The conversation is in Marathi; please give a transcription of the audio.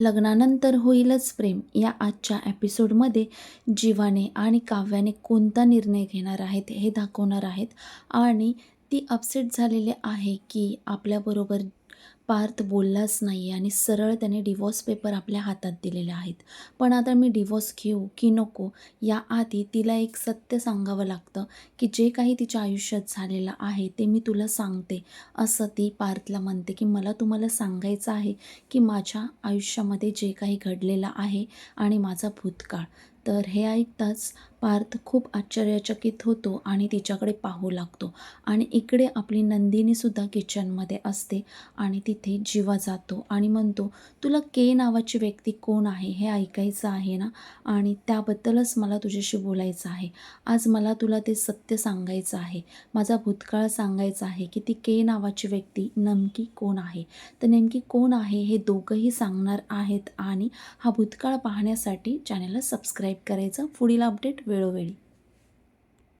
लग्नानंतर होईलच प्रेम या आजच्या एपिसोडमध्ये जीवाने आणि काव्याने कोणता निर्णय घेणार आहेत हे दाखवणार आहेत. आणि ती अपसेट झालेली आहे की आपल्याबरोबर पार्थ बोललाच नाही आणि सरळ त्याने डिवॉर्स पेपर आपल्या हातात दिलेले आहेत. पण आता मी डिवॉर्स घेऊ की नको याआधी तिला एक सत्य सांगावं लागतं की जे काही तिच्या आयुष्यात झालेलं आहे ते मी तुला सांगते. असं ती पार्थला म्हणते की मला तुम्हाला सांगायचं आहे की माझ्या आयुष्यामध्ये जे काही घडलेलं आहे आणि माझा भूतकाळ. तर हे ऐकताच पार्थ खूप आश्चर्यचकित होतो आणि तिच्याकडे पाहू लागतो. आणि इकडे आपली नंदिनीसुद्धा किचनमध्ये असते आणि तिथे जीवा जातो आणि म्हणतो तुला के नावाची व्यक्ती कोण आहे? हे ऐकायचं आहे ना? आणि त्याबद्दलच मला तुझ्याशी बोलायचं आहे. आज मला तुला ते सत्य सांगायचं आहे. माझा भूतकाळ सांगायचा आहे की ती के नावाची व्यक्ती नेमकी कोण आहे? तर नेमकी कोण आहे हे दोघंही सांगणार आहेत आणि हा भूतकाळ पाहण्यासाठी चॅनलला सबस्क्राईब करायचं. पुढील अपडेट वेळोवेळी.